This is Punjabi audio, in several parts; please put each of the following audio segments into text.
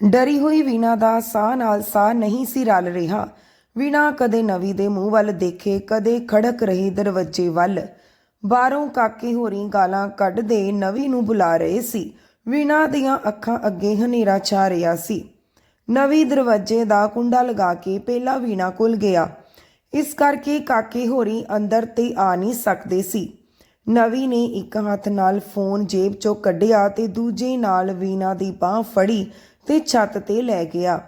ਡਰੀ ਹੋਈ ਵੀਣਾ ਦਾ ਸਾਹ ਨਾਲ ਸਾਹ ਨਹੀਂ ਸੀ ਰਲ ਰਿਹਾ। ਵੀਣਾ ਕਦੇ ਨਵੀ ਦੇ ਮੂੰਹ ਵੱਲ ਦੇਖੇ, ਕਦੇ ਖੜਕ ਰਹੀ ਦਰਵਾਜ਼ੇ ਵੱਲ। ਬਾਹਰੋਂ ਕਾਕੇ ਹੋਰੀ ਗਾਲਾਂ ਕੱਢਦੇ ਨਵੀ ਨੂੰ ਬੁਲਾ ਰਹੇ ਸੀ। ਵੀਣਾ ਦੀਆਂ ਅੱਖਾਂ ਅੱਗੇ ਹਨੇਰਾ ਛਾ ਰਿਹਾ ਸੀ। ਨਵੀ ਦਰਵਾਜ਼ੇ ਦਾ ਕੁੰਡਾ ਲਗਾ ਕੇ ਪਹਿਲਾ ਵੀਣਾ ਕੋਲ ਗਿਆ। ਇਸ ਕਰਕੇ ਕਾਕੇ ਹੋਰੀ ਅੰਦਰ ਤੇ ਆ ਨਹੀਂ ਸਕਦੇ ਸੀ। ਨਵੀ ਨੇ ਇੱਕ ਹੱਥ ਨਾਲ ਫੋਨ ਜੇਬ ਚੋਂ ਕੱਢਿਆ ਤੇ ਦੂਜੇ ਨਾਲ ਵੀਣਾ ਦੀ ਬਾਹ ਫੜੀ। ਤੇ ਛੱਤ ਤੇ ਲੈ ਗਿਆ।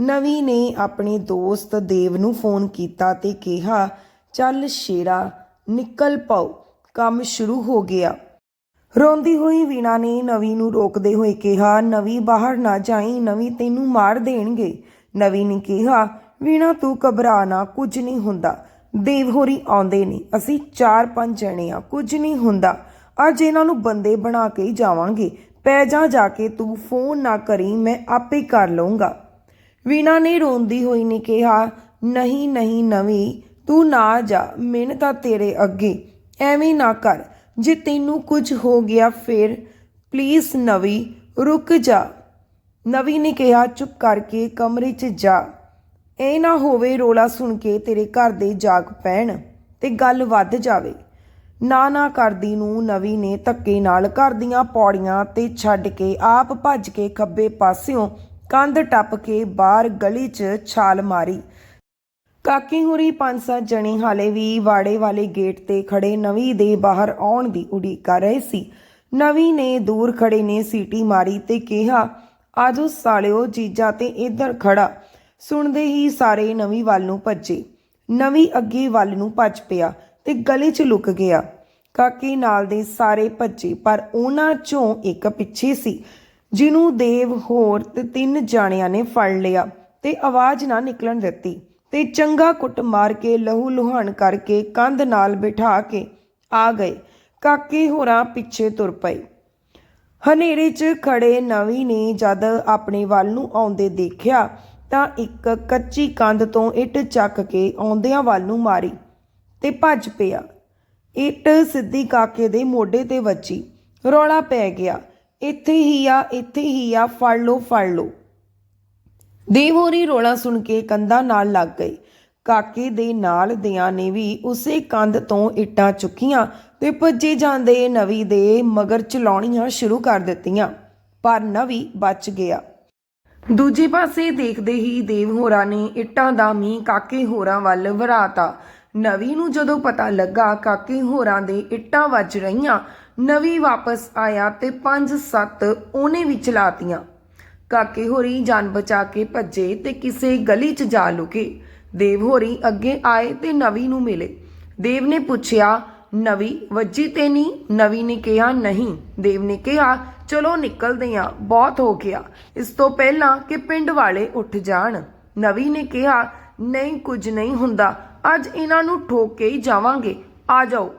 ਨਵੀ ਨੇ ਆਪਣੇ ਦੋਸਤ ਦੇਵ ਨੂੰ ਫੋਨ ਕੀਤਾ ਤੇ ਕਿਹਾ, ਚੱਲ ਸ਼ੇਰਾ, ਨਿਕਲ ਪਾਓ ਕੰਮ ਸ਼ੁਰੂ ਹੋ ਗਿਆ। ਰੋਂਦੀ ਹੋਈ ਵੀਣਾ ਨੇ ਨਵੀ ਨੂੰ ਰੋਕਦੇ ਹੋਏ ਕਿਹਾ, ਨਵੀ ਬਾਹਰ ਨਾ ਜਾਈ, ਨਵੀ ਤੈਨੂੰ ਮਾਰ ਦੇਣਗੇ। ਨਵੀ ਨੇ ਕਿਹਾ, ਵੀਣਾ, ਤੂੰ ਘਬਰਾ ਨਾ, ਕੁਝ ਨਹੀਂ ਹੁੰਦਾ। ਦੇਵ ਹੋਰੀ ਆਉਂਦੇ ਨੇ, ਅਸੀਂ 4-5 ਜਣੇ ਆ, ਕੁਝ ਨਹੀਂ ਹੁੰਦਾ। ਅੱਜ ਇਹਨਾਂ ਨੂੰ ਬੰਦੇ ਬਣਾ ਕੇ ਜਾਵਾਂਗੇ। ਪੈ ਜਾ ਜਾ ਕੇ ਤੂੰ ਫੋਨ ਨਾ ਕਰੀ, ਮੈਂ ਆਪੇ ਕਰ ਲਵਾਂਗਾ ਵੀਣਾ ਨੇ ਰੋਂਦੀ ਹੋਈ ਨੇ ਕਿਹਾ, ਨਹੀਂ ਨਹੀਂ, ਨਵੀਂ, ਤੂੰ ਨਾ ਜਾ, ਮਿਹਨਤ ਤਾਂ ਤੇਰੇ ਅੱਗੇ। ਐਵੇਂ ਨਾ ਕਰ, ਜੇ ਤੈਨੂੰ ਕੁਝ ਹੋ ਗਿਆ ਫਿਰ ਪਲੀਜ਼ ਨਵੀ, ਰੁਕ ਜਾ। ਨਵੀ ਨੇ ਕਿਹਾ, ਚੁੱਪ ਕਰਕੇ ਕਮਰੇ 'ਚ ਜਾ। ਇਹ ਨਾ ਹੋਵੇ ਰੋਲਾ ਸੁਣ ਕੇ ਤੇਰੇ ਘਰ ਦੇ ਜਾਗ ਪੈਣ ਤੇ ਗੱਲ ਵੱਧ ਜਾਵੇ। ਨਾ ਨਾ ਕਰਦੀ ਨੂੰ ਨਵੀ ਨੇ ਧੱਕੇ ਨਾਲ ਘਰ ਦੀਆਂ ਪੌੜੀਆਂ ਤੇ ਛੱਡ ਕੇ ਆਪ ਭੱਜ ਕੇ ਖੱਬੇ ਪਾਸਿਓਂ ਕੰਧ ਟੱਪ ਕੇ ਬਾਹਰ ਗਲੀ 'ਚ ਛਾਲ ਮਾਰੀ। ਕਾਕੀ ਹੁਰੀ ਪੰਜ ਸੱਤ ਜਣੇ ਹਾਲੇ ਵੀ ਵਾੜੇ ਵਾਲੇ ਗੇਟ ਤੇ ਖੜੇ ਨਵੀ ਦੇ ਬਾਹਰ ਆਉਣ ਦੀ ਉਡੀਕ ਕਰ ਰਹੇ ਸੀ। ਨਵੀ ਨੇ ਦੂਰ ਖੜੇ ਨੇ ਸੀਟੀ ਮਾਰੀ ਤੇ ਕਿਹਾ, ਆਜੋ ਸਾਲਿਓ, ਜੀਜਾ ਤੇ ਇੱਧਰ ਖੜਾ। ਸੁਣਦੇ ਹੀ ਸਾਰੇ ਨਵੀ ਵੱਲ ਨੂੰ ਭੱਜੇ। ਨਵੀ ਅੱਗੇ ਵੱਲ ਨੂੰ ਭੱਜ ਪਿਆ। ਤੇ ਗਲੀ 'ਚ ਲੁਕ ਗਿਆ। ਕਾਕੀ ਨਾਲ ਦੇ ਸਾਰੇ ਭੱਜੇ, ਪਰ ਉਹਨਾਂ 'ਚੋਂ ਇੱਕ ਪਿੱਛੇ ਸੀ, ਜਿਹਨੂੰ ਦੇਵ ਹੋਰ ਤੇ ਤਿੰਨ ਜਾਣਿਆਂ ਨੇ ਫੜ ਲਿਆ ਤੇ ਆਵਾਜ਼ ਨਾ ਨਿਕਲਣ ਦਿੱਤੀ ਤੇ ਚੰਗਾ ਕੁੱਟ ਮਾਰ ਕੇ ਲਹੂ ਲੁਹਾਨ ਕਰਕੇ ਕੰਧ ਨਾਲ ਬਿਠਾ ਕੇ ਆ ਗਏ। ਕਾਕੇ ਹੋਰਾਂ ਪਿੱਛੇ ਤੁਰ ਪਏ। ਹਨੇਰੇ 'ਚ ਖੜੇ ਨਵੀ ਨੇ ਜਦ ਆਪਣੇ ਵੱਲ ਨੂੰ ਆਉਂਦੇ ਦੇਖਿਆ ਤਾਂ ਇੱਕ ਕੱਚੀ ਕੰਧ ਤੋਂ ਇੱਟ ਚੱਕ ਕੇ ਆਉਂਦਿਆਂ ਵੱਲ ਨੂੰ ਮਾਰੀ। ਤੇ ਭੱਜ ਪਿਆ। ਇੱਟ ਸਿੱਧੀ ਕਾਕੇ ਦੇ ਮੋਢੇ ਤੇ ਵੱਜੀ। ਰੌਲਾ ਪੈ ਗਿਆ। ਇੱਥੇ ਹੀ ਆ, ਇੱਥੇ ਹੀ ਆ, ਫੜ ਲੋ ਫੜ ਲੋ ਦੇਵੋਰੀ ਰੋਲਾ ਸੁਣ ਕੇ ਕੰਧਾਂ ਨਾਲ ਲੱਗ ਗਈ। ਕਾਕੇ ਦੇ ਨਾਲ ਦਿਆਂ ਨੇ ਵੀ ਉਸੇ ਕੰਧ ਤੋਂ ਇੱਟਾਂ ਚੁੱਕੀਆਂ ਤੇ ਭੱਜੇ ਜਾਂਦੇ ਨਵੀ ਦੇ ਮਗਰ ਚਲਾਉਣੀਆਂ ਸ਼ੁਰੂ ਕਰ ਦਿੱਤੀਆਂ, ਪਰ ਨਵੀ ਬਚ ਗਿਆ। ਦੂਜੇ ਪਾਸੇ ਦੇਖਦੇ ਹੀ ਦੇਵ ਹੋਰਾਂ ਨੇ ਇੱਟਾਂ ਦਾ ਮੀਂਹ ਕਾਕੇ ਹੋਰਾਂ ਵੱਲ ਵਰਾਤਾ। ਨਵੀ ਨੂੰ ਜਦੋਂ ਪਤਾ ਲੱਗਾ ਕਾਕੇ ਹੋਰਾਂ ਦੇ ਇੱਟਾਂ ਵੱਜ ਰਹੀਆਂ, ਨਵੀ ਵਾਪਸ ਆਇਆ ਤੇ 5-7 ਉਹਨੇ ਵੀ ਚਲਾਤੀਆਂ। ਕਾਕੇ ਹੋਰੀ ਜਾਨ ਬਚਾ ਕੇ ਭੱਜੇ ਤੇ ਕਿਸੇ ਗਲੀ 'ਚ ਜਾ ਲੁਕੇ। ਦੇਵ ਹੋਰੀ ਅੱਗੇ ਆਏ ਤੇ ਨਵੀ ਨੂੰ ਮਿਲੇ। ਦੇਵ ਨੇ ਪੁੱਛਿਆ, ਨਵੀ, ਵੱਜੀ ਤੇ ਨਹੀਂ? ਨਵੀ ਨੇ ਕਿਹਾ, ਨਹੀਂ। ਦੇਵ ਨੇ ਕਿਹਾ, ਚਲੋ ਨਿਕਲਦੇ ਆ। ਬਹੁਤ ਹੋ ਗਿਆ। ਇਸ ਤੋਂ ਪਹਿਲਾਂ ਕਿ ਪਿੰਡ ਵਾਲੇ ਉੱਠ ਜਾਣ। ਨਵੀ ਨੇ ਕਿਹਾ, ਨਹੀਂ, ਕੁਝ ਨਹੀਂ ਹੁੰਦਾ। ਅੱਜ ਇਹਨਾਂ ਨੂੰ ਠੋਕ ਕੇ ਹੀ ਜਾਵਾਂਗੇ। ਆ ਜਾਓ।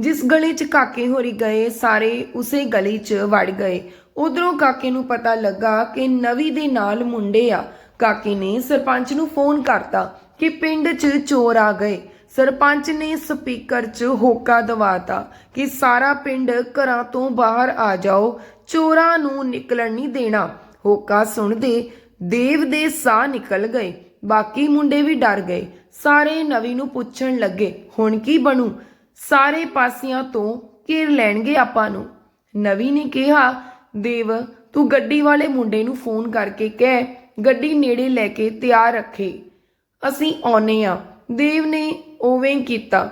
ਜਿਸ ਗਲੀ 'ਚ ਕਾਕੇ ਹੋਰੀ ਗਏ, ਸਾਰੇ ਉਸੇ ਗਲੀ 'ਚ ਵੜ ਗਏ। ਉਧਰੋਂ ਕਾਕੇ ਨੂੰ ਪਤਾ ਲੱਗਾ ਕਿ ਨਵੀ ਦੇ ਨਾਲ ਮੁੰਡੇ ਆ। ਕਾਕੇ ਨੇ ਸਰਪੰਚ ਨੂੰ ਫੋਨ ਕਰਤਾ ਕਿ ਪਿੰਡ 'ਚ ਚੋਰ ਆ ਗਏ। ਸਰਪੰਚ ਨੇ ਸਪੀਕਰ 'ਚ ਹੋਕਾ ਦਵਾਤਾ ਕਿ ਸਾਰਾ ਪਿੰਡ ਘਰਾਂ ਤੋਂ ਬਾਹਰ ਆ ਜਾਓ, ਚੋਰਾਂ ਨੂੰ ਨਿਕਲਣ ਨਹੀਂ ਦੇਣਾ। ਹੋਕਾ ਸੁਣਦੇ ਦੇਵ ਦੇ ਸਾਹ ਨਿਕਲ ਗਏ। ਬਾਕੀ ਮੁੰਡੇ ਵੀ ਡਰ ਗਏ। ਸਾਰੇ ਨਵੀ ਨੂੰ ਪੁੱਛਣ ਲੱਗੇ, ਹੁਣ ਕੀ ਬਣੂ? ਸਾਰੇ ਪਾਸਿਆਂ ਤੋਂ ਘੇਰ ਲੈਣਗੇ ਆਪਾਂ ਨੂੰ। ਨਵੀ ਨੇ ਕਿਹਾ, ਦੇਵ, ਤੂੰ ਗੱਡੀ ਵਾਲੇ ਮੁੰਡੇ ਨੂੰ ਫੋਨ ਕਰਕੇ ਕਹਿ, ਗੱਡੀ ਨੇੜੇ ਲੈ ਕੇ ਤਿਆਰ ਰੱਖੇ। ਅਸੀਂ ਆਉਨੇ ਆ ਦੇਵ ਨੇ ਉਵੇਂ ਕੀਤਾ।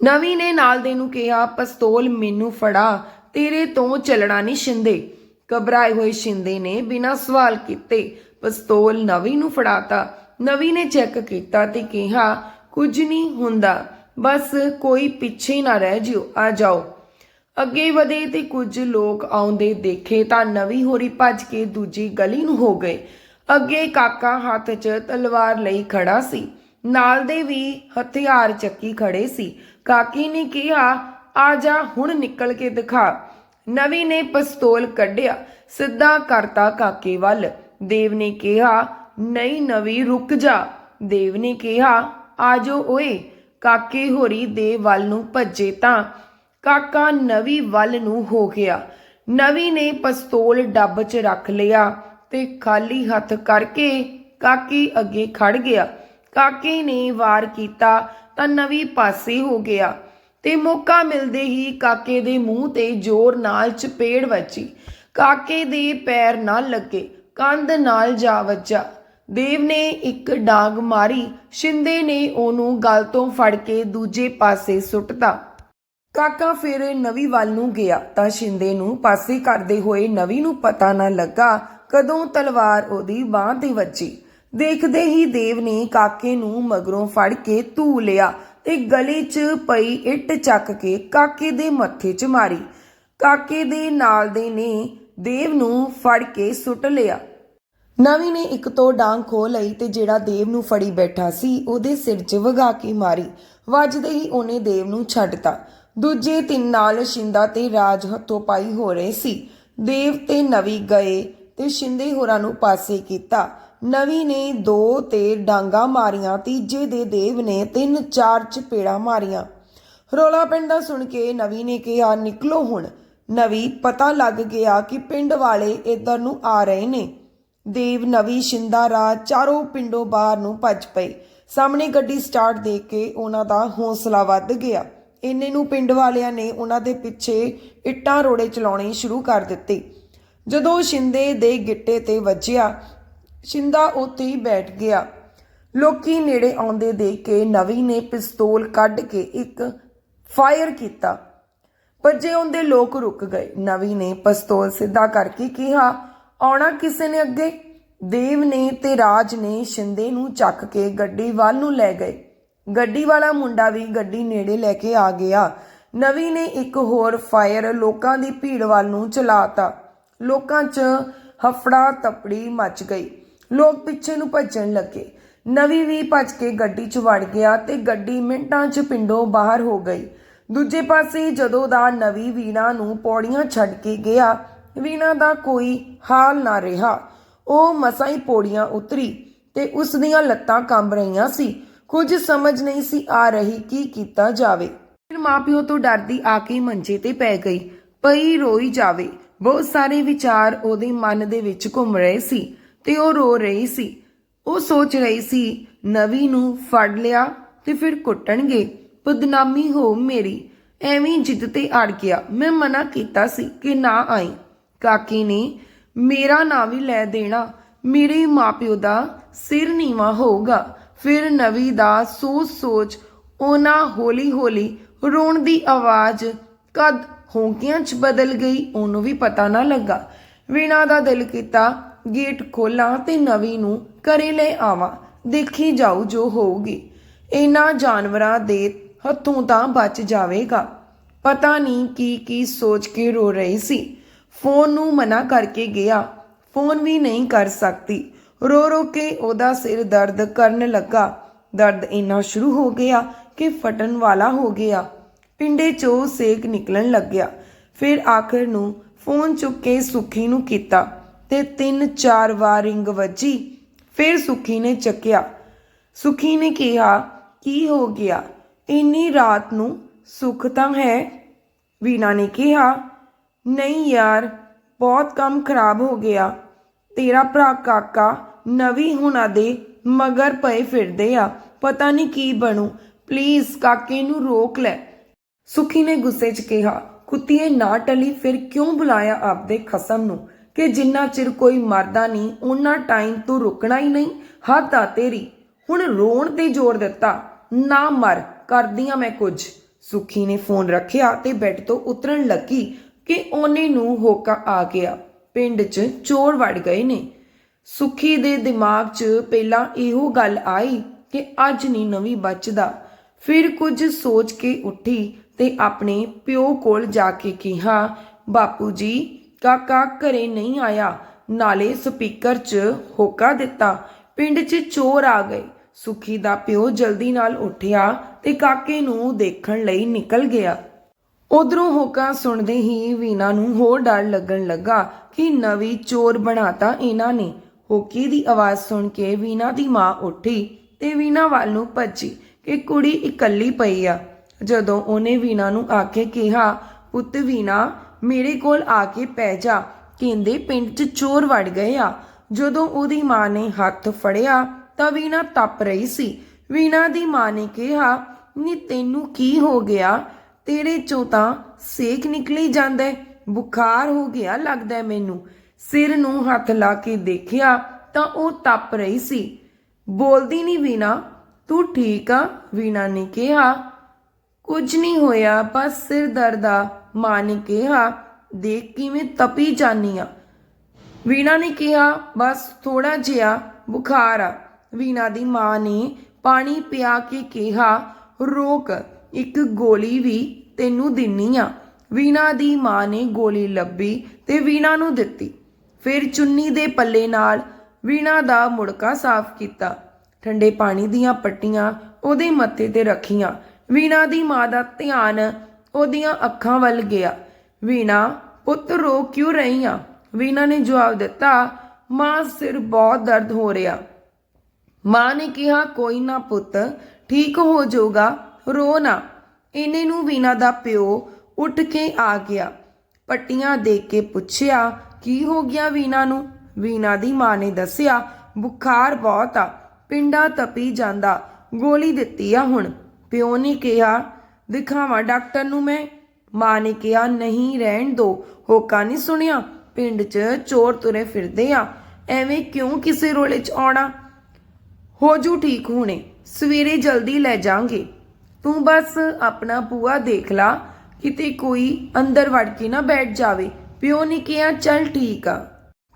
ਨਵੀ ਨੇ ਨਾਲ ਦੇ ਨੂੰ ਕਿਹਾ, ਪਿਸਤੌਲ ਮੈਨੂੰ ਫੜਾ, ਤੇਰੇ ਤੋਂ ਚੱਲਣਾ ਨਹੀਂ ਸ਼ਿੰਦੇ। ਘਬਰਾਏ ਹੋਏ ਸ਼ਿੰਦੇ ਨੇ ਬਿਨਾਂ ਸਵਾਲ ਕੀਤੇ ਪਿਸਤੌਲ ਨਵੀ ਨੂੰ ਫੜਾਤਾ। ਨਵੀ ਨੇ ਚੈੱਕ ਕੀਤਾ ਤੇ ਕਿਹਾ, ਕੁਝ ਨਹੀਂ ਹੁੰਦਾ, ਬਸ ਕੋਈ ਪਿੱਛੇ ਨਾ ਰਹਿ ਜਿਓ, ਆ ਜਾਓ। ਅੱਗੇ ਵਧੇ ਤੇ ਕੁਝ ਲੋਕ ਆਉਂਦੇ ਦੇਖੇ ਤਾਂ ਨਵੀ ਹੋਰੀ ਭੱਜ ਕੇ ਦੂਜੀ ਗਲੀ ਨੂੰ ਹੋ ਗਏ। ਅੱਗੇ ਕਾਕਾ ਹੱਥ 'ਚ ਤਲਵਾਰ ਲਈ ਖੜਾ ਸੀ। ਨਾਲ ਦੇ ਵੀ ਹਥਿਆਰ ਚੱਕੀ ਖੜੇ ਸੀ। ਕਾਕੀ ਨੇ ਕਿਹਾ, ਆ ਜਾ, ਹੁਣ ਨਿਕਲ ਕੇ ਦਿਖਾ। ਨਵੀ ਨੇ ਪਿਸਤੌਲ ਕੱਢਿਆ। ਸਿੱਧਾ ਕਰਤਾ ਕਾਕੇ ਵੱਲ। ਦੇਵ ਨੇ ਕਿਹਾ ਨਹੀਂ ਨਵੀਂ ਰੁਕ ਜਾ। ਦੇਵ ਨੇ ਕਿਹਾ, ਆਜੋ ਓਏ, ਕਾਕੇ ਹੋਰੀ ਦੇ ਵੱਲ ਨੂੰ ਭੱਜੇ ਤਾਂ। ਕਾਕਾ ਨਵੀ ਵੱਲ ਨੂੰ ਹੋ ਗਿਆ। ਨਵੀ ਨੇ ਪਿਸਤੌਲ ਡੱਬ 'ਚ ਰੱਖ ਲਿਆ ਤੇ ਖਾਲੀ ਹੱਥ ਕਰਕੇ ਕਾਕੀ ਅੱਗੇ ਖੜ ਗਿਆ। ਕਾਕੇ ਨੇ ਵਾਰ ਕੀਤਾ ਤਾਂ ਨਵੀਂ ਪਾਸੇ ਹੋ ਗਿਆ ਤੇ ਮੌਕਾ ਮਿਲਦੇ ਹੀ ਕਾਕੇ ਦੇ ਮੂੰਹ ਤੇ ਜ਼ੋਰ ਨਾਲ ਚਪੇੜ ਵੱਜੀ। ਕਾਕੇ ਦੇ ਪੈਰ ਨਾਲ ਲੱਗੇ, ਕੰਧ ਨਾਲ ਜਾ ਵੱਜਾ। ਦੇਵ ਨੇ ਇੱਕ ਡਾਂਗ ਮਾਰੀ, ਸ਼ਿੰਦੇ ਨੇ ਉਹਨੂੰ ਗਲ ਤੋਂ ਫੜ ਕੇ ਦੂਜੇ ਪਾਸੇ ਸੁੱਟਤਾ। ਕਾਕਾ ਫਿਰ ਨਵੀ ਵੱਲ ਨੂੰ ਗਿਆ ਤਾਂ ਸ਼ਿੰਦੇ ਨੂੰ ਪਾਸੇ ਕਰਦੇ ਹੋਏ ਨਵੀ ਨੂੰ ਪਤਾ ਨਾ ਲੱਗਾ ਕਦੋਂ ਤਲਵਾਰ ਉਹਦੀ ਬਾਹ ਤੇ ਵੱਜੀ। ਦੇਖਦੇ ਹੀ ਦੇਵ ਨੇ ਕਾਕੇ ਨੂੰ ਮਗਰੋਂ ਫੜ ਕੇ ਧੂ ਲਿਆ ਤੇ ਗਲੀ 'ਚ ਪਈ ਇੱਟ ਚੱਕ ਕੇ ਕਾਕੇ ਦੇ ਮੱਥੇ 'ਚ ਮਾਰੀ। ਕਾਕੇ ਦੇ ਨਾਲ ਦੇ ਨੇ ਦੇਵ ਨੂੰ ਫੜ ਕੇ ਸੁੱਟ ਲਿਆ। ਨਵੀ ਨੇ ਇੱਕ ਤੋਂ ਡਾਂਗ ਖੋ ਲਈ ਤੇ ਜਿਹੜਾ ਦੇਵ ਨੂੰ ਫੜੀ ਬੈਠਾ ਸੀ, ਉਹਦੇ ਸਿਰ 'ਚ ਵਗਾ ਕੇ ਮਾਰੀ। ਵੱਜਦੇ ਹੀ ਉਹਨੇ ਦੇਵ ਨੂੰ ਛੱਡਤਾ ਦੂਜੇ ਤਿੰਨ ਨਾਲ ਸ਼ਿੰਦਾ ਤੇ ਰਾਜ ਹੱਥੋਂ ਪਾਈ ਹੋ ਰਹੇ ਸੀ। ਦੇਵ ਤੇ ਨਵੀ ਗਏ ਤੇ ਸ਼ਿੰਦੇ ਹੋਰਾਂ ਨੂੰ ਪਾਸੇ ਕੀਤਾ। ਨਵੀ ਨੇ ਦੋ ਤੇ ਡਾਂਗਾ ਮਾਰੀਆਂ, ਤੀਜੇ ਦੇ ਦੇਵ ਨੇ ਤਿੰਨ, ਚਾਰ ਚਪੇੜਾ ਮਾਰੀਆਂ। ਰੋਲਾ ਪਿੰਡ ਦਾ ਸੁਣ ਕੇ ਨਵੀ ਨੇ ਕਿਹਾ, ਨਿਕਲੋ ਹੁਣ। ਨਵੀ ਪਤਾ ਲੱਗ ਗਿਆ ਕਿ ਪਿੰਡ ਵਾਲੇ ਇੱਧਰ ਨੂੰ ਆ ਰਹੇ ਨੇ। ਦੇਵ ਨਵੀ ਸ਼ਿੰਦਾ ਰਾਜ ਚਾਰੋਂ ਪਿੰਡੋਂ ਬਾਹਰ ਨੂੰ ਭੱਜ ਪਏ ਸਾਹਮਣੇ ਗੱਡੀ ਸਟਾਰਟ ਦੇ ਕੇ ਉਹਨਾਂ ਦਾ ਹੌਸਲਾ ਵੱਧ ਗਿਆ। ਇੰਨੇ ਨੂੰ ਪਿੰਡ ਵਾਲਿਆਂ ਨੇ ਉਹਨਾਂ ਦੇ ਪਿੱਛੇ ਇੱਟਾਂ ਰੋੜੇ ਚਲਾਉਣੇ ਸ਼ੁਰੂ ਕਰ ਦਿੱਤੇ। ਜਦੋਂ ਸ਼ਿੰਦੇ ਦੇ ਗਿੱਟੇ ਤੇ ਵੱਜਿਆ, ਸ਼ਿੰਦਾ ਉੱਥੇ ਹੀ ਬੈਠ ਗਿਆ। ਲੋਕੀ ਨੇੜੇ ਆਉਂਦੇ ਦੇਖ ਕੇ ਨਵੀ ਨੇ ਪਿਸਤੌਲ ਕੱਢ ਕੇ ਇੱਕ ਫਾਇਰ ਕੀਤਾ। ਭੱਜੇ ਹੁੰਦੇ ਲੋਕ ਰੁਕ ਗਏ। ਨਵੀ ਨੇ ਪਿਸਤੌਲ ਸਿੱਧਾ ਕਰਕੇ ਕਿਹਾ ਆਉਣਾ ਕਿਸੇ ਨੇ ਅੱਗੇ? ਦੇਵ ਨੇ ਤੇ ਰਾਜ ਨੇ ਸ਼ਿੰਦੇ ਨੂੰ ਚੱਕ ਕੇ ਗੱਡੀ ਵੱਲ ਨੂੰ ਲੈ ਗਏ। ਗੱਡੀ ਵਾਲਾ ਮੁੰਡਾ ਵੀ ਗੱਡੀ ਨੇੜੇ ਲੈ ਕੇ ਆ ਗਿਆ। ਨਵੀ ਨੇ ਇੱਕ ਹੋਰ ਫਾਇਰ ਲੋਕਾਂ ਦੀ ਭੀੜ ਵੱਲ ਨੂੰ ਚਲਾਤਾ। ਲੋਕਾਂ 'ਚ ਹਫੜਾ ਤਪੜੀ ਮਚ ਗਈ। ਲੋਕ ਪਿੱਛੇ ਨੂੰ ਭੱਜਣ ਲੱਗੇ। ਨਵੀ ਵੀ ਭੱਜ ਕੇ ਗੱਡੀ 'ਚ ਵੜ ਗਿਆ ਤੇ ਗੱਡੀ ਮਿੰਟਾਂ 'ਚ ਪਿੰਡੋਂ ਬਾਹਰ ਹੋ ਗਈ। ਦੂਜੇ ਪਾਸੇ ਜਦੋਂ ਦਾ ਨਵੀ ਵੀਣਾ ਨੂੰ ਪੌੜੀਆਂ ਛੱਡ ਕੇ ਗਿਆ ਵੀਣਾ ਦਾ ਕੋਈ ਹਾਲ ਨਾ ਰਿਹਾ। ਉਹ ਮਸਾਂ ਹੀ ਪੌੜੀਆਂ ਉਤਰੀ ਤੇ ਉਸ ਦੀਆਂ ਲੱਤਾਂ ਕੰਬ ਰਹੀਆਂ ਸੀ। ਕੁਝ ਸਮਝ ਨਹੀਂ ਸੀ ਆ ਰਹੀ ਕੀ ਕੀਤਾ ਜਾਵੇ। ਫਿਰ ਮਾਪਿਓ ਤੋਂ ਡਰਦੀ ਆ ਕੇ ਮੰਜੇ ਤੇ ਪੈ ਗਈ। ਪਈ ਰੋਈ ਜਾਵੇ। ਬਹੁਤ ਸਾਰੇ ਵਿਚਾਰ ਉਹਦੇ ਮਨ ਦੇ ਵਿੱਚ ਘੁੰਮ ਰਹੇ ਸੀ ਤੇ ਉਹ ਰੋ ਰਹੀ ਸੀ। ਉਹ ਸੋਚ ਰਹੀ ਸੀ, ਨਵੀ ਨੂੰ ਫੜ ਲਿਆ ਤੇ ਫਿਰ ਕੁੱਟਣਗੇ। ਬਦਨਾਮੀ ਹੋ ਮੇਰੀ। ਐਵੇਂ ਜਿੱਦ ਤੇ ਅੜ ਗਿਆ। ਮੈਂ ਮਨਾ ਕੀਤਾ ਸੀ ਕਿ ਨਾ ਆਈ। ਕਾਕੀ ਨੇ ਮੇਰਾ ਨਾਂ ਵੀ ਲੈ ਦੇਣਾ, ਮੇਰੇ ਮਾਪਿਓ ਦਾ ਸਿਰ ਨੀਵਾ ਹੋਊਗਾ। ਫਿਰ ਨਵੀ ਦਾ ਸੋਚ ਸੋਚ ਉਹਨਾਂ ਹੌਲੀ ਹੌਲੀ ਰੋਣ ਦੀ ਆਵਾਜ਼ ਕਦ ਹੋਂਕਿਆਂ 'ਚ ਬਦਲ ਗਈ, ਉਹਨੂੰ ਵੀ ਪਤਾ ਨਾ ਲੱਗਾ। ਵੀਣਾ ਦਾ ਦਿਲ ਕੀਤਾ, ਗੇਟ ਖੋਲਾਂ ਤੇ ਨਵੀ ਨੂੰ ਘਰੇ ਲੈ ਆਵਾਂ, ਦੇਖੀ ਜਾਊ ਜੋ ਹੋਊਗੀ। ਇਹਨਾਂ ਜਾਨਵਰਾਂ ਦੇ ਹੱਥੋਂ ਤਾਂ ਬਚ ਜਾਵੇਗਾ। ਪਤਾ ਨਹੀਂ ਕੀ ਕੀ ਸੋਚ ਕੇ ਰੋ ਰਹੀ ਸੀ। ਫੋਨ ਨੂੰ ਮਨਾ ਕਰਕੇ ਗਿਆ। ਫੋਨ ਵੀ ਨਹੀਂ ਕਰ ਸਕਦੀ। ਰੋ ਰੋ ਕੇ ਉਹਦਾ ਸਿਰ ਦਰਦ ਕਰਨ ਲੱਗਾ। ਦਰਦ ਇੰਨਾ ਸ਼ੁਰੂ ਹੋ ਗਿਆ ਕਿ ਫਟਣ ਵਾਲਾ ਹੋ ਗਿਆ। ਪਿੰਡੇ ਚੋਂ ਸੇਕ ਨਿਕਲਣ ਲੱਗਿਆ। ਫਿਰ ਆਖਰ ਨੂੰ ਫੋਨ ਚੁੱਕ ਕੇ ਸੁਖੀ ਨੂੰ ਕੀਤਾ ਤੇ ਤਿੰਨ ਚਾਰ ਵਾਰ ਰਿੰਗ ਵੱਜੀ। ਫਿਰ ਸੁਖੀ ਨੇ ਚੱਕਿਆ। ਸੁਖੀ ਨੇ ਕਿਹਾ, ਕੀ ਹੋ ਗਿਆ? ਇੰਨੀ ਰਾਤ ਨੂੰ ਸੁੱਖ ਤਾਂ ਹੈ? ਵੀਨਾ ਨੇ ਕਿਹਾ ਨਹੀਂ ਯਾਰ, ਬਹੁਤ ਕੰਮ ਖਰਾਬ ਹੋ ਗਿਆ। ਤੇਰਾ ਭਰਾ ਕਾਕਾ ਨਵੀਂ ਹੁਣਾ ਦੇ ਮਗਰ ਪਏ ਫਿਰਦੇ ਆ। ਪਤਾ ਨਹੀਂ ਕੀ ਬਣੂ। ਪਲੀਜ਼ ਕਾਕੇ ਨੂੰ ਰੋਕ ਲੈ। ਸੁਖੀ ਨੇ ਗੁੱਸੇ 'ਚ ਕਿਹਾ, ਕੁੱਤੀਏ ਨਾ ਟਲੀ, ਫਿਰ ਕਿਉਂ ਬੁਲਾਇਆ ਆਪਦੇ ਖਸਮ ਨੂੰ? ਕਿ ਜਿੰਨਾ ਚਿਰ ਕੋਈ ਮਰਦਾ ਨਹੀਂ ਉਹਨਾਂ ਟਾਈਮ ਤੂੰ ਰੁਕਣਾ ਹੀ ਨਹੀਂ। ਹੱਦ ਆ ਤੇਰੀ। ਹੁਣ ਰੋਣ ਤੇ ਜ਼ੋਰ ਦਿੱਤਾ। ਨਾ ਮਰ ਕਰਦੀਆਂ ਮੈਂ ਕੁਝ। ਸੁਖੀ ਨੇ ਫੋਨ ਰੱਖਿਆ ਤੇ ਬੈੱਡ ਤੋਂ ਉਤਰਨ ਲੱਗੀ। ਕਿ ਉਹਨੇ ਨੂੰ ਹੋਕਾ ਆ ਗਿਆ। ਪਿੰਡ 'ਚ ਚੋਰ ਵੜ ਗਏ ਨੇ। ਸੁਖੀ ਦੇ ਦਿਮਾਗ 'ਚ ਪਹਿਲਾਂ ਇਹੋ ਗੱਲ ਆਈ ਕਿ ਅੱਜ ਨਹੀਂ ਨਵੀਂ ਬਚਦਾ। ਫਿਰ ਕੁਝ ਸੋਚ ਕੇ ਉੱਠੀ ਤੇ ਆਪਣੇ ਪਿਓ ਕੋਲ ਜਾ ਕੇ ਕਿਹਾ, ਬਾਪੂ ਜੀ, ਕਾਕਾ ਘਰੇ ਨਹੀਂ ਆਇਆ। ਨਾਲੇ ਸਪੀਕਰ 'ਚ ਹੋਕਾ ਦਿੱਤਾ। ਪਿੰਡ 'ਚ ਚੋਰ ਆ ਗਏ। ਸੁਖੀ ਦਾ ਪਿਓ ਜਲਦੀ ਨਾਲ ਉੱਠਿਆ ਤੇ ਕਾਕੇ ਨੂੰ ਦੇਖਣ ਲਈ ਨਿਕਲ ਗਿਆ। ਉਧਰੋਂ ਹੋਕਾ ਸੁਣਦੇ ਹੀ ਵੀਨਾ ਨੂੰ ਹੋਰ ਡਰ ਲੱਗਣ ਲੱਗਾ ਕਿ ਨਵੀਂ ਚੋਰ ਬਣਾਤਾ ਇਹਨਾਂ ਨੇ। ਹੋਕੀ ਦੀ ਆਵਾਜ਼ ਸੁਣ ਕੇ ਵੀਨਾ ਦੀ ਮਾਂ ਉੱਠੀ ਤੇ ਵੀਨਾ ਵੱਲ ਨੂੰ ਭੱਜੀ ਕਿ ਕੁੜੀ ਇਕੱਲੀ ਪਈ ਆ। ਜਦੋਂ ਉਹਨੇ ਵੀਨਾ ਨੂੰ ਆ ਕੇ ਕਿਹਾ, ਪੁੱਤ ਵੀਨਾ, ਮੇਰੇ ਕੋਲ ਆ ਕੇ ਪੈ ਜਾ। ਕਹਿੰਦੇ ਪਿੰਡ 'ਚ ਚੋਰ ਵੜ ਗਏ ਆ। ਜਦੋਂ ਉਹਦੀ ਮਾਂ ਨੇ ਹੱਥ ਫੜਿਆ ਤਾਂ ਵੀਣਾ ਤੱਪ ਰਹੀ ਸੀ। ਵੀਣਾ ਦੀ ਮਾਂ ਨੇ ਕਿਹਾ, ਨੀ, ਤੈਨੂੰ ਕੀ ਹੋ ਗਿਆ? ਤੇਰੇ ਚੋਂ ਤਾਂ ਸੇਕ ਨਿਕਲੀ ਜਾਂਦਾ ਬੁਖਾਰ ਹੋ ਗਿਆ ਲੱਗਦਾ ਮੈਨੂੰ। ਸਿਰ ਨੂੰ ਹੱਥ ਲਾ ਕੇ ਦੇਖਿਆ ਤਾਂ ਉਹ ਤੱਪ ਰਹੀ ਸੀ। ਬੋਲਦੀ ਨਹੀਂ ਵੀਣਾ, ਤੂੰ ਠੀਕ ਆ? ਵੀਣਾ ਨੇ ਕਿਹਾ। ਕੁਝ ਨਹੀਂ ਹੋਇਆ, ਬਸ ਸਿਰ ਦਰਦ ਆ, ਮਾਂ ਨੇ ਕਿਹਾ। ਦੇਖ ਕਿਵੇਂ ਤਪੀ ਜਾਨੀ ਆ। ਵੀਣਾ ਨੇ ਕਿਹਾ, ਬਸ ਥੋੜਾ ਜਿਹਾ ਬੁਖਾਰ ਆ। ਵੀਣਾ ਦੀ ਮਾਂ ਨੇ ਪਾਣੀ ਪਿਆ ਕੇ ਕਿਹਾ, ਰੋਕ। ਇੱਕ ਗੋਲੀ ਵੀ ਤੈਨੂੰ ਦਿੰਨੀ ਆ। ਵੀਣਾ ਦੀ ਮਾਂ ਨੇ ਗੋਲੀ ਲੱਭੀ ਤੇ ਵੀਣਾ ਨੂੰ ਦਿੱਤੀ। ਫਿਰ ਚੁੰਨੀ ਦੇ ਪੱਲੇ ਨਾਲ ਵੀਣਾ ਦਾ ਮੁੜਕਾ ਸਾਫ਼ ਕੀਤਾ। ਠੰਡੇ ਪਾਣੀ ਦੀਆਂ ਪੱਟੀਆਂ ਉਹਦੇ ਮੱਥੇ ਤੇ ਰੱਖੀਆਂ। ਵੀਣਾ ਦੀ ਮਾਂ ਦਾ ਧਿਆਨ ਉਹਦੀਆਂ ਅੱਖਾਂ ਵੱਲ ਗਿਆ। ਵੀਣਾ, ਪੁੱਤ, ਰੋ ਕਿਉਂ ਰਹੀ ਆ? ਵੀਣਾ ਨੇ ਜਵਾਬ ਦਿੱਤਾ, ਮਾਂ, ਸਿਰ ਬਹੁਤ ਦਰਦ ਹੋ ਰਿਹਾ। ਮਾਂ ਨੇ ਕਿਹਾ, ਕੋਈ ਨਾ ਪੁੱਤ, ਠੀਕ ਹੋ ਜਾਊਗਾ। ਰੋ ਨਾ। ਇਹਨੇ ਨੂੰ ਵੀਣਾ ਦਾ ਪਿਓ ਉੱਠ ਕੇ ਆ ਗਿਆ। ਪੱਟੀਆਂ ਦੇਖ ਕੇ ਪੁੱਛਿਆ, ਕੀ ਹੋ ਗਿਆ ਵੀਣਾ ਨੂੰ? ਵੀਣਾ ਦੀ ਮਾਂ ਨੇ ਦੱਸਿਆ, ਬੁਖਾਰ ਬਹੁਤ ਆ, ਪਿੰਡਾ ਤਪੀ ਜਾਂਦਾ, ਗੋਲੀ ਦਿੱਤੀ ਆ ਹੁਣ। ਪਿਓ ਨੇ ਕਿਹਾ, ਦਿਖਾਵਾਂ ਡਾਕਟਰ ਨੂੰ ਮੈਂ? ਮਾਂ ਨੇ ਕਿਹਾ, ਨਹੀਂ, ਰਹਿਣ ਦੋ, ਹੋਕਾ ਨਹੀਂ ਸੁਣਿਆ, ਪਿੰਡ 'ਚ ਚੋਰ ਤੁਰੇ ਫਿਰਦੇ ਆ, ਐਵੇਂ ਕਿਉਂ ਕਿਸੇ ਰੋਲੇ 'ਚ ਆਉਣਾ? ਹੋ ਜੂ ਠੀਕ ਹੁਣੇ, ਸਵੇਰੇ ਜਲਦੀ ਲੈ ਜਾਾਂਗੇ। ਤੂੰ ਬਸ ਆਪਣਾ ਪੂਆ ਦੇਖ ਲਾ, ਕਿਤੇ ਕੋਈ ਅੰਦਰ ਵੜ ਕੇ ਨਾ ਬੈਠ ਜਾਵੇ। ਪਿਓ ਨੇ ਕਿਹਾ, ਚੱਲ ਠੀਕ ਆ।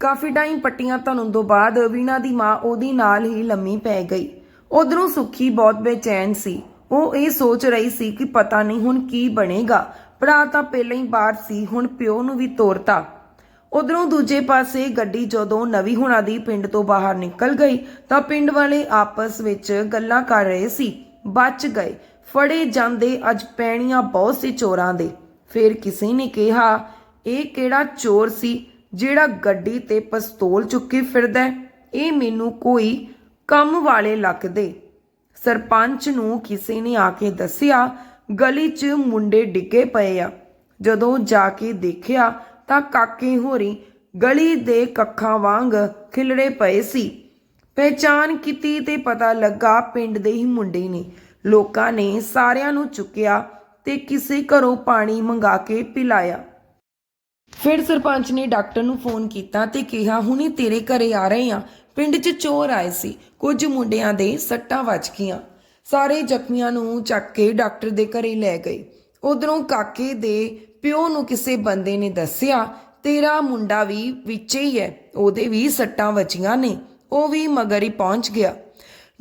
ਕਾਫੀ ਟਾਈਮ ਪੱਟੀਆਂ ਧਨੋਂ ਤੋਂ ਬਾਅਦ ਵੀਣਾ ਦੀ ਮਾਂ ਉਹਦੀ ਨਾਲ ਹੀ ਲੰਮੀ ਪੈ ਗਈ। ਉਧਰੋਂ ਸੁੱਖੀ ਬਹੁਤ ਬੇਚੈਨ ਸੀ। ਉਹ ਇਹ ਸੋਚ ਰਹੀ ਸੀ ਕਿ ਪਤਾ ਨਹੀਂ ਹੁਣ ਕੀ ਬਣੇਗਾ। ਭਰਾ ਤਾਂ ਪਹਿਲਾਂ ਹੀ ਬਾਹਰ ਸੀ, ਹੁਣ ਪਿਓ ਨੂੰ ਵੀ ਤੋਰਤਾ। ਉਧਰੋਂ ਦੂਜੇ ਪਾਸੇ ਗੱਡੀ ਜਦੋਂ ਨਵੀਂ ਹੁਣਾ ਦੀ ਪਿੰਡ ਤੋਂ ਬਾਹਰ ਨਿਕਲ ਗਈ ਤਾਂ ਪਿੰਡ ਵਾਲੇ ਆਪਸ ਵਿੱਚ ਗੱਲਾਂ ਕਰ ਰਹੇ ਸੀ। ਬਚ ਗਏ। ਫੜੇ ਜਾਂਦੇ ਅੱਜ ਪੈਣੀਆਂ ਬਹੁਤ ਸੀ ਚੋਰਾਂ ਦੇ। ਫਿਰ ਕਿਸੇ ਨੇ ਕਿਹਾ, ਇਹ ਕਿਹੜਾ ਚੋਰ ਸੀ ਜਿਹੜਾ ਗੱਡੀ ਤੇ ਪਿਸਤੌਲ ਚੁੱਕੀ ਫਿਰਦਾ ਇਹ ਮੈਨੂੰ ਕੋਈ ਕੰਮ ਵਾਲੇ ਲੱਗਦੇ। ਸਰਪੰਚ ਨੂੰ ਕਿਸੇ ਨੇ ਆ ਕੇ ਦੱਸਿਆ, ਗਲੀ 'ਚ ਮੁੰਡੇ ਡਿੱਗੇ ਪਏ ਆ। ਜਦੋਂ ਜਾ ਕੇ ਦੇਖਿਆ ਤਾਂ ਕਾਕੇ ਹੋਰੀ ਗਲੀ ਦੇ ਕੱਖਾਂ ਵਾਂਗ ਖਿਲੜੇ ਪਏ ਸੀ। ਪਹਿਚਾਨ ਕੀਤੀ ਤੇ ਪਤਾ ਲੱਗਾ ਪਿੰਡ ਦੇ ਹੀ ਮੁੰਡੇ ਨੇ। ਲੋਕਾਂ ਨੇ ਸਾਰਿਆਂ ਨੂੰ ਚੁੱਕਿਆ ਤੇ ਕਿਸੇ ਘਰੋਂ ਪਾਣੀ ਮੰਗਾ ਕੇ ਪਿਲਾਇਆ। ਫਿਰ ਸਰਪੰਚ ਨੇ ਡਾਕਟਰ ਨੂੰ ਫੋਨ ਕੀਤਾ ਤੇ ਕਿਹਾ, ਹੁਣੇ ਤੇਰੇ ਘਰੇ ਆ ਰਹੇ ਆ ਪਿੰਡ 'ਚ ਚੋਰ ਆਏ ਸੀ। ਕੁਝ ਮੁੰਡਿਆਂ ਦੇ ਸੱਟਾਂ ਵੱਜ ਗਈਆਂ। ਸਾਰੇ ਜ਼ਖਮੀਆਂ ਨੂੰ ਚੱਕ ਕੇ ਡਾਕਟਰ ਦੇ ਘਰੇ ਲੈ ਗਏ। ਉਧਰੋਂ ਕਾਕੇ ਦੇ ਪਿਓ ਨੂੰ ਕਿਸੇ ਬੰਦੇ ਨੇ ਦੱਸਿਆ, ਤੇਰਾ ਮੁੰਡਾ ਵੀ ਵਿੱਚ ਹੀ ਹੈ। ਉਹਦੇ ਵੀ ਸੱਟਾਂ ਵੱਜੀਆਂ ਨੇ। ਉਹ ਵੀ ਮਗਰ ਹੀ ਪਹੁੰਚ ਗਿਆ।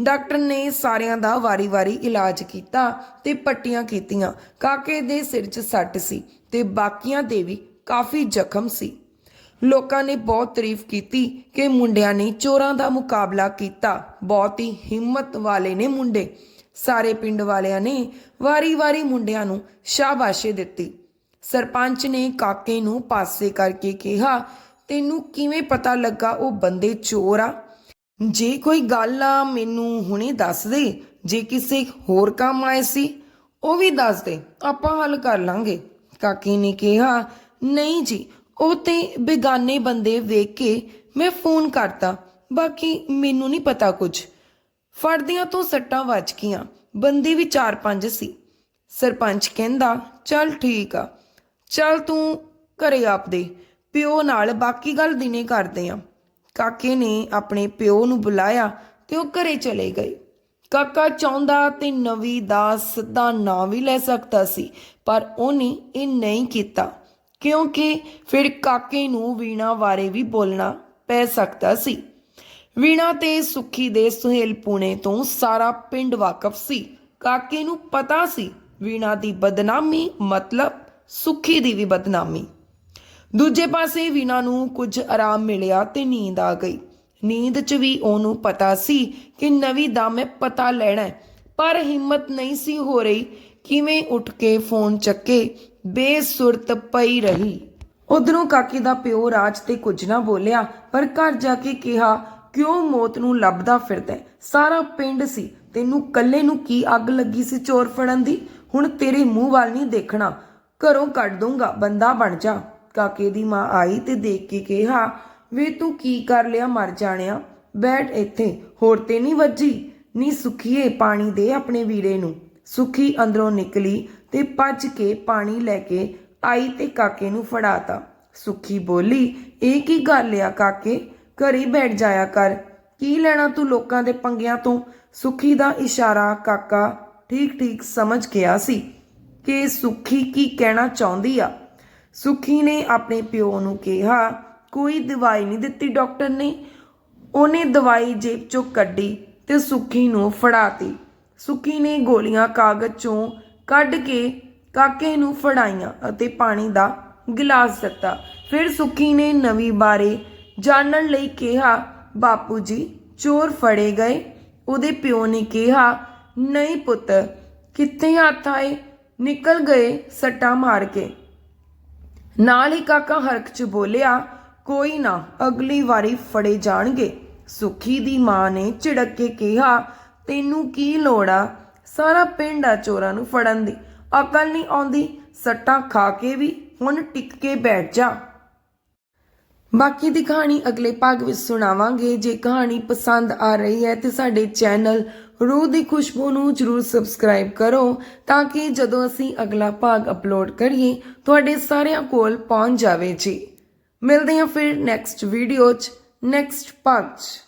ਡਾਕਟਰ ਨੇ ਸਾਰਿਆਂ ਦਾ ਵਾਰੀ-ਵਾਰੀ ਇਲਾਜ ਕੀਤਾ ਤੇ ਪੱਟੀਆਂ ਕੀਤੀਆਂ। ਕਾਕੇ ਦੇ ਸਿਰ 'ਚ ਸੱਟ ਸੀ ਤੇ ਬਾਕੀਆਂ ਦੇ ਵੀ ਕਾਫੀ ਜ਼ਖਮ ਸੀ। ਲੋਕਾਂ ਨੇ ਬਹੁਤ ਤਾਰੀਫ ਕੀਤੀ ਕਿ ਮੁੰਡਿਆਂ ਨੇ ਚੋਰਾਂ ਦਾ ਮੁਕਾਬਲਾ ਕੀਤਾ। ਬਹੁਤ ਹੀ ਹਿੰਮਤ ਵਾਲੇ ਨੇ ਮੁੰਡੇ। ਸਾਰੇ ਪਿੰਡ ਵਾਲਿਆਂ ਨੇ ਵਾਰੀ-ਵਾਰੀ ਮੁੰਡਿਆਂ ਨੂੰ ਸ਼ਾਬਾਸ਼ੇ ਦਿੱਤੀ। ਸਰਪੰਚ ਨੇ ਕਾਕੇ ਨੂੰ ਪਾਸੇ ਕਰਕੇ ਕਿਹਾ, ਤੈਨੂੰ ਕਿਵੇਂ ਪਤਾ ਲੱਗਾ ਉਹ ਬੰਦੇ ਚੋਰ ਆ? ਜੇ ਕੋਈ ਗੱਲ ਆ, ਮੈਨੂੰ ਹੁਣੇ ਦੱਸ ਦੇ। ਜੇ ਕਿਸੇ ਹੋਰ ਕੰਮ ਆਏ ਸੀ, ਉਹ ਵੀ ਦੱਸ ਦੇ। ਆਪਾਂ ਹੱਲ ਕਰ ਲਾਂਗੇ। ਕਾਕੀ ਨੇ ਕਿਹਾ, ਨਹੀਂ ਜੀ, ਉਹ ਤੇ ਬੇਗਾਨੇ ਬੰਦੇ ਵੇਖ ਕੇ ਮੈਂ ਫੋਨ ਕਰਤਾ। ਬਾਕੀ ਮੈਨੂੰ ਨਹੀਂ ਪਤਾ ਕੁਝ। ਫੜਦਿਆਂ ਤੋਂ ਸੱਟਾਂ ਵੱਜ ਗਈਆਂ। ਬੰਦੇ ਵੀ ਚਾਰ ਪੰਜ ਸੀ। ਸਰਪੰਚ ਕਹਿੰਦਾ, ਚੱਲ ਠੀਕ ਆ। ਚੱਲ ਤੂੰ ਘਰੇ ਆਪਦੇ ਪਿਓ ਨਾਲ ਬਾਕੀ ਗੱਲ ਦਿਨੇ ਕਰਦੇ ਆ। ਕਾਕੇ ਨੇ ਆਪਣੇ ਪਿਓ ਨੂੰ ਬੁਲਾਇਆ ਤੇ ਉਹ ਘਰੇ ਚਲੇ ਗਏ। ਕਾਕਾ ਚਾਹੁੰਦਾ ਤੇ ਨਵੀ ਦਾ ਸਿੱਧਾ ਨਾਂ ਵੀ ਲੈ ਸਕਦਾ ਸੀ, ਪਰ ਉਹਨੇ ਇਹ ਨਹੀਂ ਕੀਤਾ, ਕਿਉਂਕਿ ਫਿਰ ਕਾਕੇ ਨੂੰ ਵੀਣਾ ਬਾਰੇ ਵੀ ਬੋਲਣਾ ਪੈ ਸਕਦਾ ਸੀ। ਵੀਣਾ ਤੇ ਸੁੱਖੀ ਦੇ ਸੁਹੇਲ ਪੁਣੇ ਤੋਂ ਸਾਰਾ ਪਿੰਡ ਵਾਕਫ ਸੀ। ਕਾਕੇ ਨੂੰ ਪਤਾ ਸੀ ਵੀਣਾ ਦੀ ਬਦਨਾਮੀ, ਮਤਲਬ ਸੁੱਖੀ ਦੀ ਵੀ ਬਦਨਾਮੀ। ਦੂਜੇ ਪਾਸੇ ਵੀਣਾ ਨੂੰ ਕੁਝ ਆਰਾਮ ਮਿਲਿਆ ਤੇ ਨੀਂਦ ਆ ਗਈ। ਨੀਂਦ 'ਚ ਵੀ ਉਹਨੂੰ ਪਤਾ ਸੀ ਕਿ ਨਵੀਂ ਦਾ ਮੈਂ ਪਤਾ ਲੈਣਾ ਪਰ ਹਿੰਮਤ ਨਹੀਂ ਸੀ ਹੋ ਰਹੀ ਕਿਵੇਂ ਉੱਠ ਕੇ ਫੋਨ ਚੱਕੇ। ਬੇਸੁਰਤ ਪਈ ਰਹੀ। ਉਧਰੋਂ ਕਾਕੇ ਦਾ ਪਿਓ ਰਾਜ ਤੇ ਕੁਝ ਨਾ ਬੋਲਿਆ, ਪਰ ਘਰ ਜਾ ਕੇ ਕਿਹਾ, ਕਿਉਂ ਮੌਤ ਨੂੰ ਲੱਭਦਾ ਫਿਰਦਾ ਸਾਰਾ ਪਿੰਡ ਸੀ। ਤੈਨੂੰ ਕੱਲੇ ਨੂੰ ਕੀ ਅੱਗ ਲੱਗੀ ਸੀ ਚੋਰ ਫੜਨ ਦੀ? ਹੁਣ ਤੇਰੇ ਮੂੰਹ ਵੱਲ ਨਹੀਂ ਦੇਖਣਾ। ਘਰੋਂ ਕੱਢ ਦੂੰਗਾ ਬੰਦਾ ਬਣ ਜਾ। ਕਾਕੇ ਦੀ ਮਾਂ ਆਈ ਤੇ ਦੇਖ ਕੇ ਕਿਹਾ, ਵੇ ਤੂੰ ਕੀ ਕਰ ਲਿਆ ਮਰ ਜਾਣਿਆ? ਬੈਠ ਇੱਥੇ, ਹੋਰ ਤੇ ਨਹੀਂ ਵੱਜੀ? ਨੀ ਸੁਖੀਏ ਪਾਣੀ ਦੇ ਆਪਣੇ ਵੀਰੇ ਨੂੰ। ਸੁਖੀ ਅੰਦਰੋਂ ਨਿਕਲੀ ਤੇ ਭੱਜ ਕੇ ਪਾਣੀ ਲੈ ਕੇ ਆਈ ਤੇ ਕਾਕੇ ਨੂੰ ਫੜਾਤਾ। ਸੁਖੀ ਬੋਲੀ, ਇਹ ਕੀ ਗੱਲ ਆ ਕਾਕੇ? ਘਰੇ ਬੈਠ ਜਾਇਆ ਕਰ। ਕੀ ਲੈਣਾ ਤੂੰ ਲੋਕਾਂ ਦੇ ਪੰਗਿਆਂ ਤੋਂ? ਸੁਖੀ ਦਾ ਇਸ਼ਾਰਾ ਕਾਕਾ ਠੀਕ ਠੀਕ ਸਮਝ ਗਿਆ ਸੀ ਕਿ ਸੁਖੀ ਕੀ ਕਹਿਣਾ ਚਾਹੁੰਦੀ ਆ। ਸੁਖੀ ਨੇ ਆਪਣੇ ਪਿਓ ਨੂੰ ਕਿਹਾ, ਕੋਈ ਦਵਾਈ ਨਹੀਂ ਦਿੱਤੀ ਡਾਕਟਰ ਨੇ। ਉਹਨੇ ਦਵਾਈ ਜੇਬ ਚੋਂ ਕੱਢੀ ਤੇ ਸੁਖੀ ਨੂੰ ਫੜਾਤੀ। ਸੁਖੀ ਨੇ ਗੋਲੀਆਂ ਕਾਗਜ਼ ਚੋਂ ਕੱਢ ਕੇ ਕਾਕੇ ਨੂੰ ਫੜਾਈਆਂ ਅਤੇ ਪਾਣੀ ਦਾ ਗਿਲਾਸ ਦਿੱਤਾ। ਫਿਰ ਸੁਖੀ ਨੇ ਨਵੀਂ ਬਾਰੇ ਜਾਣਨ ਲਈ ਕਿਹਾ, ਬਾਪੂ ਜੀ, ਚੋਰ ਫੜੇ ਗਏ। ਉਹਦੇ ਪਿਓ ਨੇ ਕਿਹਾ, ਨਹੀਂ ਪੁੱਤ, ਕਿੱਥੇ ਹੱਥ ਆਏ? ਨਿਕਲ ਗਏ ਸੱਟਾ ਮਾਰ ਕੇ। ਨਾਲ ਹੀ ਕਾਕਾ ਹਰਖ ਚ ਬੋਲਿਆ, ਕੋਈ ਨਾ, ਅਗਲੀ ਵਾਰੀ ਫੜੇ ਜਾਣਗੇ। ਸੁਖੀ ਦੀ ਮਾਂ ਨੇ ਝਿੜਕ ਕੇ ਕਿਹਾ, ਤੈਨੂੰ ਕੀ ਲੋੜ ਆ? ਸਾਰਾ ਪਿੰਡ ਆ ਚੋਰਾਂ ਨੂੰ ਫੜਨ ਦੀ। ਅਕਲ ਨਹੀਂ ਆਉਂਦੀ, ਸੱਟਾਂ ਖਾ ਕੇ ਵੀ ਹੁਣ ਟਿਕ ਕੇ ਬੈਠ ਜਾ। ਬਾਕੀ ਦੀ ਕਹਾਣੀ ਅਗਲੇ ਭਾਗ ਵਿੱਚ ਸੁਣਾਵਾਂਗੇ। ਜੇ ਕਹਾਣੀ ਪਸੰਦ ਆ ਰਹੀ ਹੈ ਤੇ ਸਾਡੇ ਚੈਨਲ ਰੂਹ ਦੀ ਖੁਸ਼ਬੂ ਨੂੰ ਜਰੂਰ ਸਬਸਕ੍ਰਾਈਬ ਕਰੋ ਤਾਂ ਕਿ ਜਦੋਂ ਅਸੀਂ ਅਗਲਾ ਭਾਗ ਅਪਲੋਡ ਕਰੀਏ, ਤੁਹਾਡੇ ਸਾਰਿਆਂ ਕੋਲ ਪਹੁੰਚ ਜਾਵੇ ਜੀ। ਮਿਲਦੇ ਹਾਂ ਫਿਰ ਨੈਕਸਟ ਵੀਡੀਓ 'ਚ ਨੈਕਸਟ ਭਾਗ 'ਚ